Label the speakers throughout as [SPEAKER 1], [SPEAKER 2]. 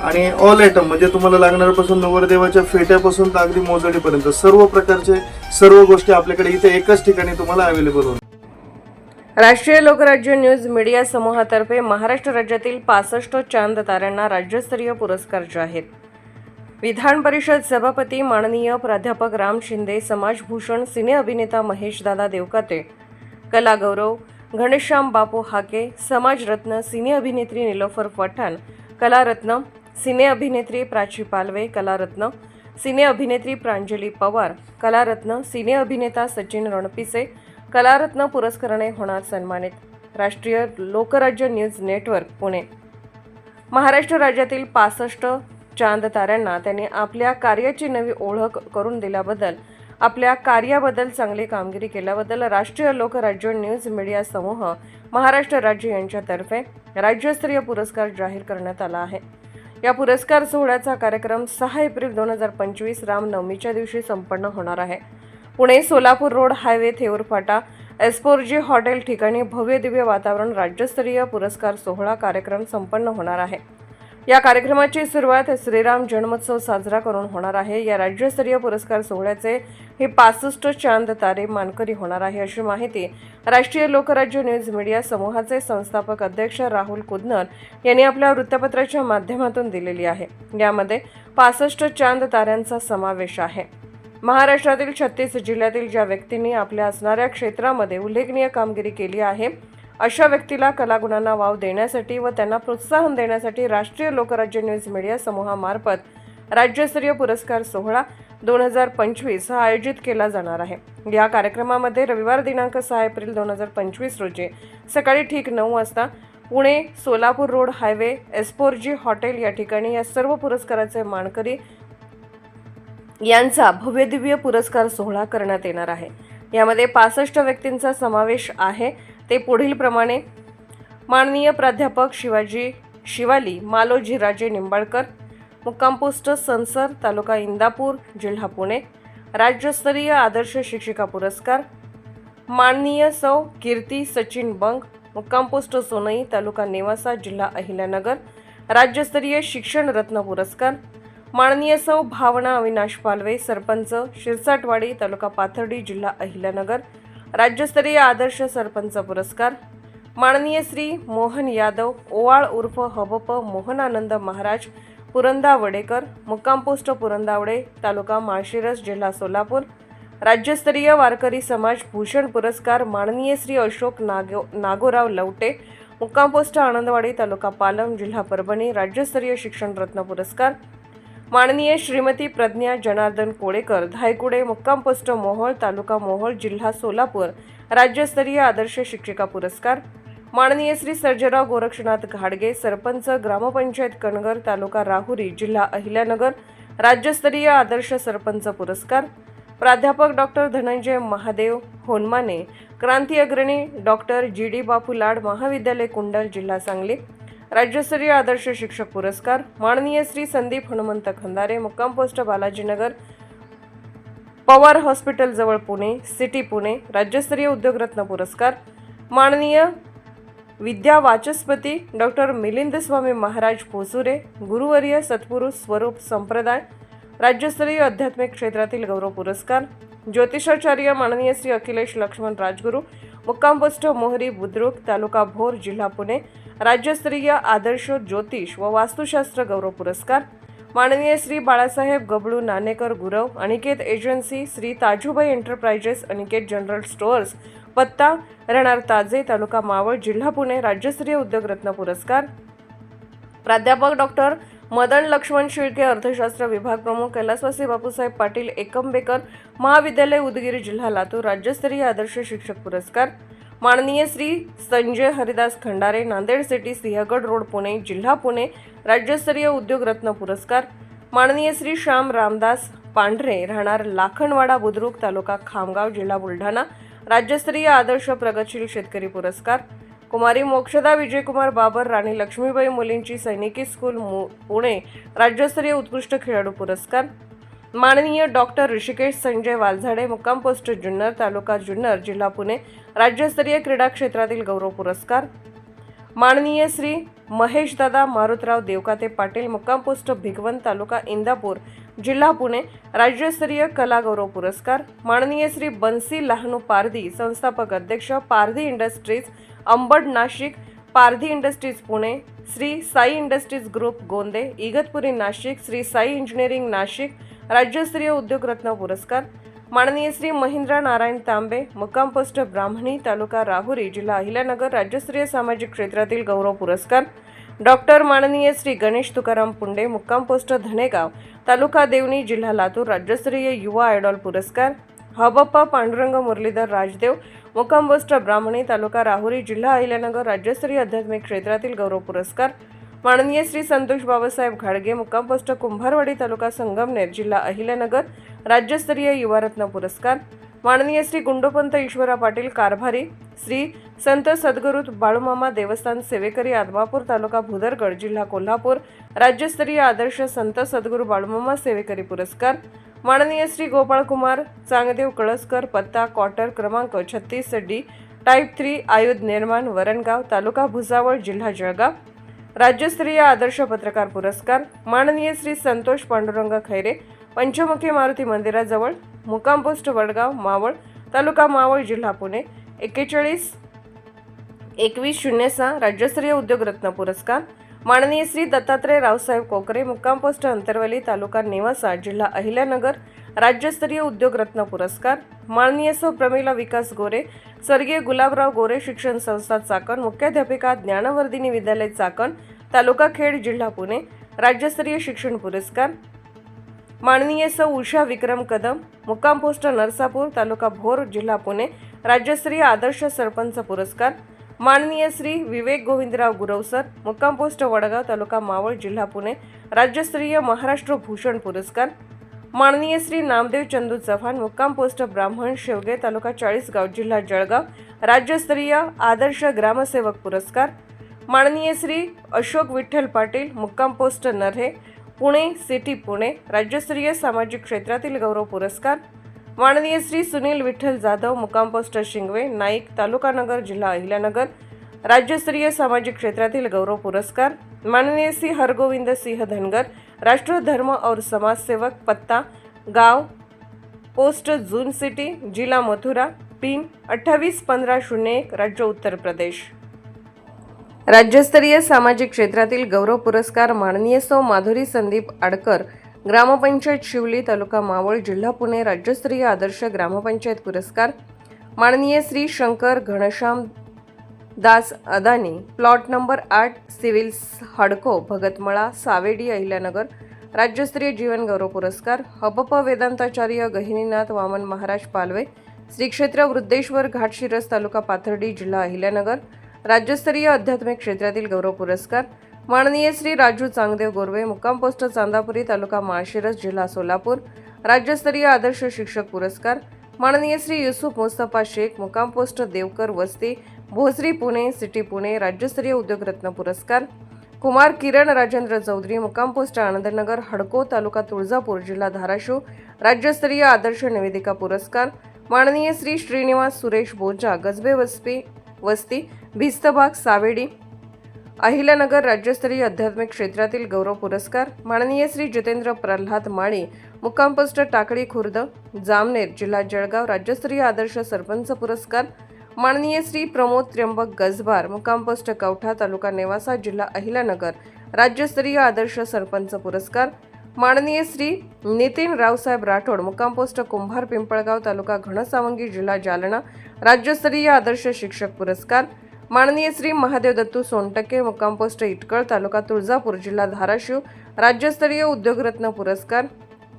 [SPEAKER 1] आणि all item म्हणजे तुम्हाला लागणाऱ्यापासून नवरदेवाच्या फेट्यापासून तर अगदी मोजडीपर्यंत सर्व प्रकारचे सर्व गोष्टी आपल्याकडे इथे एकाच ठिकाणी तुम्हाला अवेलेबल होणार
[SPEAKER 2] राष्ट्रीय लोकराज्य न्यूज मीडिया समूहातर्फे महाराष्ट्र राज्यातील पासष्ट चांद ताऱ्यांना राज्यस्तरीय पुरस्कार जाहीर. विधान परिषद सभापती माननीय प्राध्यापक राम शिंदे समाजभूषण सिने अभिनेता महेशदादा देवकाते कलागौरव घनश्याम बापू हाके समाजरत्न सिने अभिनेत्री निलोफर पठाण कलारत्न सिने अभिनेत्री प्राची पालवे कलारत्न. सिने अभिनेत्री प्रांजली पवार कलारत्न. सिने अभिनेता सचिन रणपिसे कलारत्न पुरस्काराने होणार सन्मानित. राष्ट्रीय लोकराज्य न्यूज नेटवर्क पुणे. महाराष्ट्र राज्यातील पासष्ट चांद ताऱ्यांना त्यांनी आपल्या कार्याची नवी ओळख करून दिल्याबद्दल आपल्या कार्याबद्दल चांगली कामगिरी केल्याबद्दल राष्ट्रीय लोकराज्य न्यूज मीडिया समूह महाराष्ट्र राज्य यांच्यातर्फे राज्यस्तरीय पुरस्कार जाहीर करण्यात आला आहे. या पुरस्कार सोहळ्याचा कार्यक्रम सहा एप्रिल दोन हजार पंचवीस रामनवमीच्या दिवशी संपन्न होणार आहे. पुणे सोलापूर रोड हायवे थेऊर फाटा एस्पोर्जी हॉटेल ठिकाणी भव्य दिव्य वातावरण राज्यस्तरीय पुरस्कार सोहळा कार्यक्रम संपन्न होणार आहे. या कार्यक्रमाची सुरुवात श्रीराम जन्मोत्सव साजरा करून होणार आहे. या राज्यस्तरीय पुरस्कार सोहळ्याचे हे पासष्ट चांद तारे मानकरी होणार आहे अशी माहिती राष्ट्रीय लोकराज्य न्यूज मीडिया समूहाचे संस्थापक अध्यक्ष राहुल कुदनर यांनी आपल्या वृत्तपत्राच्या माध्यमातून दिलेली आहे. यामध्ये पासष्ट चांद ताऱ्यांचा समावेश आहे. महाराष्ट्रातील छत्तीस जिल्ह्यातील ज्या व्यक्तींनी आपल्या असणाऱ्या क्षेत्रामध्ये उल्लेखनीय कामगिरी केली आहे अशा व्यक्तीला कलागुणांना वाव देण्यासाठी व त्यांना प्रोत्साहन देण्यासाठी राष्ट्रीय लोकराज्य न्यूज मीडिया समूहामार्फत राज्यस्तरीय पुरस्कार सोहळा दोन हजार पंचवीस हा आयोजित केला जाणार आहे. या कार्यक्रमामध्ये रविवार दिनांक सहा एप्रिल दोन हजार पंचवीस रोजी सकाळी ठीक नऊ वाजता पुणे सोलापूर रोड हायवे एस्पोर्जी हॉटेल या ठिकाणी या सर्व पुरस्काराचे मानकरी यांचा भव्यदिव्य पुरस्कार सोहळा करण्यात येणार आहे. यामध्ये पासष्ट व्यक्तींचा समावेश आहे. ते पुढील प्रमाणे माननीय प्राध्यापक शिवाजी शिवाली मालोजी राजे निंबाळकर मुक्काम पोस्ट संसर तालुका इंदापूर जिल्हा पुणे राज्यस्तरीय आदर्श शिक्षिका पुरस्कार माननीय सौ कीर्ती सचिन बंग मुक्काम पोस्ट सोनई तालुका नेवासा जिल्हा अहिल्यानगर राज्यस्तरीय शिक्षण रत्न पुरस्कार माननीय सौ भावना अविनाश पालवे सरपंच शिरसाटवाडी तालुका पाथर्डी जिल्हा अहिल्यानगर राज्यस्तरीय आदर्श सरपंच पुरस्कार. माननीय श्री मोहन यादव ओवाळ उर्फ हबप मोहनानंद महाराज पुरंदा वडेकर मुक्काम पोस्ट पुरंदावडे तालुका माळशिरस जिल्हा सोलापूर. राज्यस्तरीय वारकरी समाज भूषण पुरस्कार माननीय श्री अशोक नागो नागोराव लवटे मुक्काम पोस्ट आनंदवाडी तालुका पालम जिल्हा परभणी राज्यस्तरीय शिक्षण रत्न पुरस्कार. माननीय श्रीमती प्रज्ञा जनार्दन कोळेकर धायकुडे मुक्काम पोस्ट मोहोळ तालुका मोहोळ जिल्हा सोलापूर राज्यस्तरीय आदर्श शिक्षिका पुरस्कार. माननीय श्री सर्जेराव गोरक्षनाथ घाडगे सरपंच ग्रामपंचायत कणगर तालुका राहुरी जिल्हा अहिल्यानगर राज्यस्तरीय आदर्श सरपंच पुरस्कार. प्राध्यापक डॉक्टर धनंजय महादेव होनमाने क्रांती अग्रणी डॉक्टर जी डी बापू लाड महाविद्यालय कुंडल जिल्हा सांगली. राज्यस्तरीय आदर्श शिक्षक पुरस्कार. माननीय श्री संदीप हनुमंत खंदारे मुक्काम पोस्ट बालाजीनगर पवार हॉस्पिटल जवळ पुणे सिटी पुणे राज्यस्तरीय उद्योगरत्न पुरस्कार. माननीय विद्या वाचस्पती डॉक्टर मिलिंद स्वामी महाराज पोसुरे गुरुवर्य सत्पुरुष स्वरूप संप्रदाय राज्यस्तरीय आध्यात्मिक क्षेत्रातील गौरव पुरस्कार. ज्योतिषाचार्य माननीय श्री अखिलेश लक्ष्मण राजगुरू मुक्काम पोस्ट मोहरी बुद्रुक तालुका भोर जिल्हा पुणे राज्यस्तरीय आदर्श ज्योतिष व वास्तुशास्त्र गौरव पुरस्कार. माननीय Shri Balasaheb Gablu Nanekar Gurav Aniket agency Shri Tajubai enterprises Aniket general stores पत्ता राहणार ताजे तालुका मावळ जिल्हा पुणे राज्यस्तरीय उद्योगरत्न पुरस्कार. प्राध्यापक डॉक्टर मदन लक्ष्मण शिळके अर्थशास्त्र विभाग प्रमुख कैलासवासी बापूसाहेब पाटील एकंबेकर महाविद्यालय उदगीर जिल्हा लातूर राज्यस्तरीय आदर्श शिक्षक पुरस्कार. माननीय श्री संजय हरिदास खंडारे नांदेड सिटी सिंहगड रोड पुणे जिल्हा पुणे राज्यस्तरीय उद्योगरत्न पुरस्कार. माननीय श्री श्याम रामदास पांढरे राहणार लाखणवाडा बुद्रुक तालुका खामगाव जिल्हा बुलढाणा राज्यस्तरीय आदर्श प्रगतशील शेतकरी पुरस्कार. कुमारी मोक्षदा विजयकुमार बाबर राणी लक्ष्मीबाई मुलींची सैनिकी स्कूल मु पुणे राज्यस्तरीय उत्कृष्ट खेळाडू पुरस्कार. माननीय डॉक्टर ऋषिकेश संजय वालझाडे मुक्काम पोस्ट जुन्नर तालुका जुन्नर जिल्हा पुणे राज्यस्तरीय क्रीडा क्षेत्रातील गौरव पुरस्कार. माननीय श्री महेशदादा मारुतराव देवकाते पाटील मुक्काम पोस्ट भिगवण तालुका इंदापूर जिल्हा पुणे राज्यस्तरीय कला गौरव पुरस्कार. माननीय श्री बन्सी लहानू पारधी संस्थापक अध्यक्ष Pardhi industries Ambad Nashik Pardhi industries Pune Shri Sai industries group Gonde Igatpuri Nashik Shri Sai engineering Nashik राज्यस्तरीय उद्योगरत्न पुरस्कार. माननीय श्री महेंद्र नारायण तांबे मुक्काम पोस्ट ब्राह्मणी तालुका राहुरी जिल्हा अहिल्यानगर राज्यस्तरीय सामाजिक क्षेत्रातील गौरव पुरस्कार. डॉक्टर माननीय श्री गणेश तुकाराम पुंडे मुक्काम पोस्ट धनेगाव तालुका देवणी जिल्हा लातूर राज्यस्तरीय युवा आयडॉल पुरस्कार. हबप्पा पांडुरंग मुरलीधर राजदेव मुक्काम पोस्ट ब्राह्मणी तालुका राहुरी जिल्हा अहिल्यानगर राज्यस्तरीय आध्यात्मिक क्षेत्रातील गौरव पुरस्कार. माननीय श्री संतोष बाबासाहेब घाडगे मुक्काम पोस्ट कुंभारवाडी तालुका संगमनेर जिल्हा अहिल्यानगर राज्यस्तरीय युवारत्न पुरस्कार. माननीय श्री गुंडोपंत ईश्वरा पाटील कारभारी श्री संत सद्गुरू बाळूमामा देवस्थान सेवेकरी आदमापूर तालुका भुदरगड जिल्हा कोल्हापूर राज्यस्तरीय आदर्श संत सद्गुरू बाळूमामा सेवेकरी पुरस्कार. माननीय श्री गोपाळकुमार चांगदेव कळसकर पत्ता क्वार्टर क्रमांक छत्तीस डी टाईप थ्री आयुध निर्माण वरणगाव तालुका भुसावळ जिल्हा जळगाव. राज्यस्तरीय आदर्श पत्रकार पुरस्कार. माननीय श्री संतोष पांडुरंग खैरे पंचमुखी मारुती मंदिराजवळ मुक्काम पोस्ट वडगाव मावळ तालुका मावळ जिल्हा पुणे. एक्केचाळीस एकवीस शून्य सहा राज्यस्तरीय उद्योगरत्न पुरस्कार. माननीय श्री दत्तात्रय रावसाहेब कोकरे मुक्काम पोस्ट अंतरवली तालुका नेवासा जिल्हा अहिल्यानगर राज्यस्तरीय उद्योगरत्न पुरस्कार. माननीय सौ प्रमिला विकास गोरे स्वर्गीय गुलाबराव गोरे शिक्षण संस्था चाकण मुख्याध्यापिका ज्ञानवर्धिनी विद्यालय चाकण तालुका खेड जिल्हा पुणे राज्यस्तरीय शिक्षण पुरस्कार. माननीय सौ उषा विक्रम कदम मुक्काम पोस्ट नरसापूर तालुका भोर जिल्हा पुणे राज्यस्तरीय आदर्श सरपंच पुरस्कार. माननीय श्री विवेक गोविंदराव गुरवसर मुक्काम पोस्ट वडगाव तालुका मावळ जिल्हा पुणे राज्यस्तरीय महाराष्ट्र भूषण पुरस्कार. माननीय श्री नामदेव चंदू चव्हाण मुक्काम पोस्ट ब्राह्मण शेवगे तालुका चाळीसगाव जिल्हा जळगाव राज्यस्तरीय आदर्श ग्रामसेवक पुरस्कार. माननीय श्री अशोक विठ्ठल पाटील मुक्काम पोस्ट नर्हे पुणे सिटी पुणे राज्यस्तरीय सामाजिक क्षेत्रातील गौरव पुरस्कार. माननीय श्री सुनील विठ्ठल जाधव मुक्काम पोस्ट शिंगवे नाईक तालुका नगर जिल्हा अहिल्यानगर राज्यस्तरीय सामाजिक क्षेत्रातील गौरव पुरस्कार माननीय श्री हरगोविंद सिंह धनगर राष्ट्र धर्म और समाजसेवक पत्ता गाव पोस्ट जून सिटी जिल्हा मथुरा पिन अठ्ठावीस पंधरा शून्य एक राज्य उत्तर प्रदेश. राज्यस्तरीय सामाजिक क्षेत्रातील गौरव पुरस्कार माननीय सौ माधुरी संदीप आडकर ग्रामपंचायत शिवली तालुका मावळ जिल्हा पुणे राज्यस्तरीय आदर्श ग्रामपंचायत पुरस्कार. माननीय श्री शंकर घनश्याम दास अदानी प्लॉट नंबर आठ सिव्हिल हडको भगतमळा सावेडी अहिल्यानगर राज्यस्तरीय जीवन गौरव पुरस्कार. हबप वेदांताचार्य गहिनीनाथ वामन महाराज पालवे श्री क्षेत्र वृद्धेश्वर घाटशिरस तालुका पाथर्डी जिल्हा अहिल्यानगर राज्यस्तरीय आध्यात्मिक क्षेत्रातील गौरव पुरस्कार. माननीय श्री राजू चांगदेव गोरवे मुक्काम पोस्ट चांदापुरी तालुका माळशिरस जिल्हा सोलापूर राज्यस्तरीय आदर्श शिक्षक पुरस्कार माननीय श्री युसुफ मुस्तफा शेख मुक्काम पोस्ट देवकर वस्ती भोसरी पुणे सिटी पुणे राज्यस्तरीय उद्योगरत्न पुरस्कार कुमार किरण राजेंद्र चौधरी मुक्काम पोस्ट आनंदनगर हडको तालुका तुळजापूर जिल्हा धाराशिव राज्यस्तरीय आदर्श निवेदिका पुरस्कार माननीय श्री श्रीनिवास सुरेश बोजा गजबे वस्ती वस्ती भिस्तबाग सावेडी अहिल्यानगर राज्यस्तरीय आध्यात्मिक क्षेत्रातील गौरव पुरस्कार. माननीय श्री जितेंद्र प्रल्हाद माळी मुक्कामपोस्ट टाकळी खुर्द जामनेर जिल्हा जळगाव राज्यस्तरीय आदर्श सरपंच पुरस्कार. माननीय श्री प्रमोद त्र्यंबक गजबार मुक्कामपोस्ट कवठा तालुका नेवासा जिल्हा अहिल्यानगर राज्यस्तरीय आदर्श सरपंच पुरस्कार. माननीय श्री नितीन रावसाहेब राठोड मुक्कामपोस्ट कुंभार पिंपळगाव तालुका घनसावंगी जिल्हा जालना राज्यस्तरीय आदर्श शिक्षक पुरस्कार. माननीय श्री महादेव दत्तू सोनटके मुक्काम पोस्ट इटकळ तालुका तुळजापूर जिल्हा धाराशिव राज्यस्तरीय उद्योगरत्न पुरस्कार.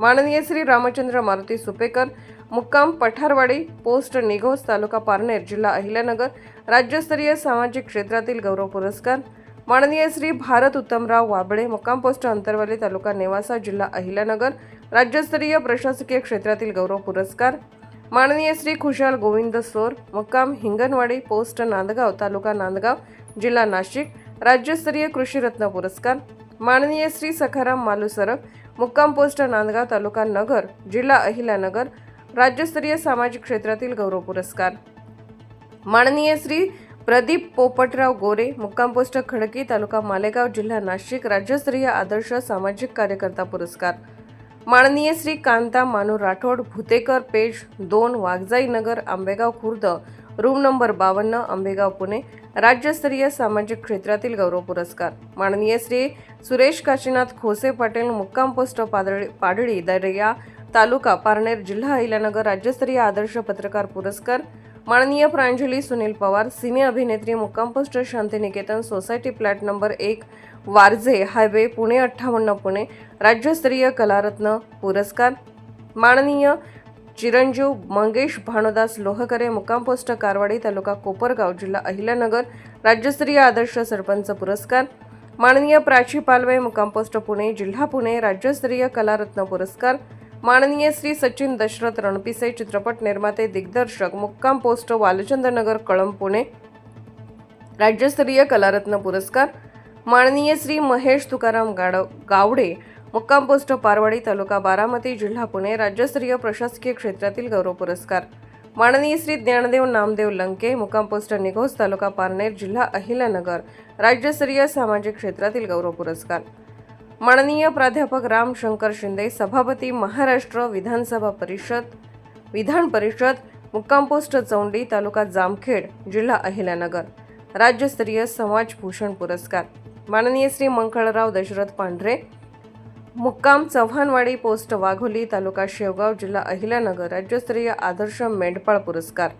[SPEAKER 2] माननीय श्री रामचंद्र मारुती सुपेकर मुक्काम पठारवाडी पोस्ट निघोज तालुका पारनेर जिल्हा अहिल्यानगर राज्यस्तरीय सामाजिक क्षेत्रातील गौरव पुरस्कार. माननीय श्री भारत उत्तमराव वाबळे मुक्काम पोस्ट अंतरवाली तालुका नेवासा जिल्हा अहिल्यानगर राज्यस्तरीय प्रशासकीय क्षेत्रातील गौरव पुरस्कार. माननीय श्री खुशाल गोविंद सोर मुक्काम हिंगणवाडी पोस्ट नांदगाव तालुका नांदगाव जिल्हा नाशिक राज्यस्तरीय कृषीरत्न पुरस्कार. माननीय श्री सखाराम मालुसरक मुक्काम पोस्ट नांदगाव तालुका नगर जिल्हा अहिल्यानगर राज्यस्तरीय सामाजिक क्षेत्रातील गौरव पुरस्कार. माननीय श्री प्रदीप पोपटराव गोरे मुक्काम पोस्ट खडकी तालुका मालेगाव जिल्हा नाशिक राज्यस्तरीय आदर्श सामाजिक कार्यकर्ता पुरस्कार. माननीय श्री कांता मानू राठोड भुतेकर पेज दोन वाघजाई नगर आंबेगाव खुर्द रूम नंबर बावन्न आंबेगाव पुणे राज्यस्तरीय सामाजिक क्षेत्रातील गौरव पुरस्कार. माननीय श्री सुरेश काशीनाथ खोसे पाटील मुक्काम पोस्ट पादळी पाडळी दर्या तालुका पारनेर जिल्हा अहिल्यानगर राज्यस्तरीय आदर्श पत्रकार पुरस्कार माननीय प्रांजली सुनील पवार सिने अभिनेत्री मुक्काम शांतिनिकेतन सोसायटी प्लॅट नंबर एक वारजे हायवे पुणे अठ्ठावन्न पुणे राज्यस्तरीय कलारत्न पुरस्कार. माननीय चिरंजीव मंगेश भानुदास लोहकरे मुक्काम पोस्ट कारवाडी तालुका कोपरगाव जिल्हा अहिल्यानगर राज्यस्तरीय आदर्श सरपंच पुरस्कार. माननीय प्राची पालवे मुक्काम पोस्ट पुणे जिल्हा पुणे राज्यस्तरीय कलारत्न पुरस्कार. माननीय श्री सचिन दशरथ रणपिसे चित्रपट निर्माते दिग्दर्शक मुक्काम पोस्ट वालचंद्रनगर कळंब पुणे. राज्यस्तरीय कलारत्न पुरस्कार माननीय श्री महेश तुकाराम गाडव गावडे मुक्काम पोस्ट पारवाडी तालुका बारामती जिल्हा पुणे. राज्यस्तरीय प्रशासकीय क्षेत्रातील गौरव पुरस्कार. माननीय श्री ज्ञानदेव नामदेव लंके मुक्काम पोस्ट निघोज तालुका पारनेर जिल्हा अहिल्यानगर. राज्यस्तरीय सामाजिक क्षेत्रातील गौरव पुरस्कार. माननीय प्राध्यापक राम शंकर शिंदे सभापती महाराष्ट्र विधानसभा परिषद विधान परिषद मुक्काम पोस्ट चौंडी तालुका जामखेड जिल्हा अहिल्यानगर राज्यस्तरीय समाज भूषण पुरस्कार. माननीय श्री मंगळराव दशरथ पांढरे मुक्काम चव्हाणवाडी पोस्ट वाघोली तालुका शेवगाव जिल्हा अहिल्यानगर राज्यस्तरीय आदर्श मेंढपाळ पुरस्कार.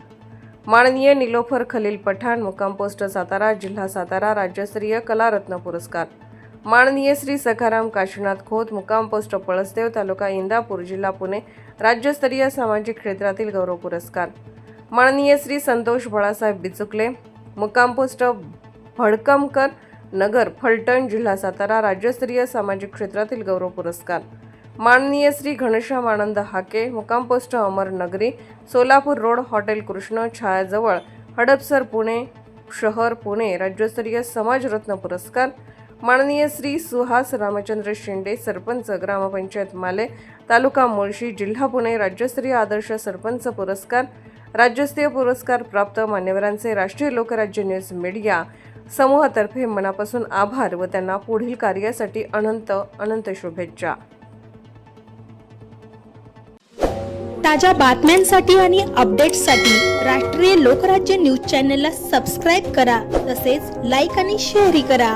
[SPEAKER 2] माननीय निलोफर खलील पठाण मुक्काम पोस्ट सातारा जिल्हा सातारा राज्यस्तरीय कलारत्न पुरस्कार. माननीय श्री सखाराम काशीनाथ खोत मुक्काम पोस्ट पळसदेव तालुका इंदापूर जिल्हा पुणे राज्यस्तरीय सामाजिक क्षेत्रातील गौरव पुरस्कार. माननीय श्री संतोष बाळासाहेब बिचुकले मुक्काम पोस्ट भडकमकर नगर फलटण जिल्हा सातारा राज्यस्तरीय सामाजिक क्षेत्रातील गौरव पुरस्कार. माननीय श्री घनश्याम आनंद हाके मुक्काम post Amar Nagari Solapur road hotel Krishna छायाजवळ Hadapsar Pune शहर पुणे राज्यस्तरीय समाजरत्न पुरस्कार. माननीय श्री सुहास रामचंद्र शिंदे सरपंच ग्रामपंचायत माले तालुका मुळशी जिल्हा पुणे राज्यस्तरीय आदर्श सरपंच पुरस्कार राज्यस्तरीय पुरस्कार प्राप्त मान्यवरांचे राष्ट्रीय लोकराज्य न्यूज मीडिया समूहातर्फे मनापासून आभार व त्यांना पुढील कार्यासाठी अनंत अनंत शुभेच्छा.
[SPEAKER 3] ताज्या बातम्यांसाठी आणि अपडेट्ससाठी राष्ट्रीय लोकराज्य न्यूज चॅनलला सबस्क्राईब करा तसेच लाईक आणि शेअरही करा.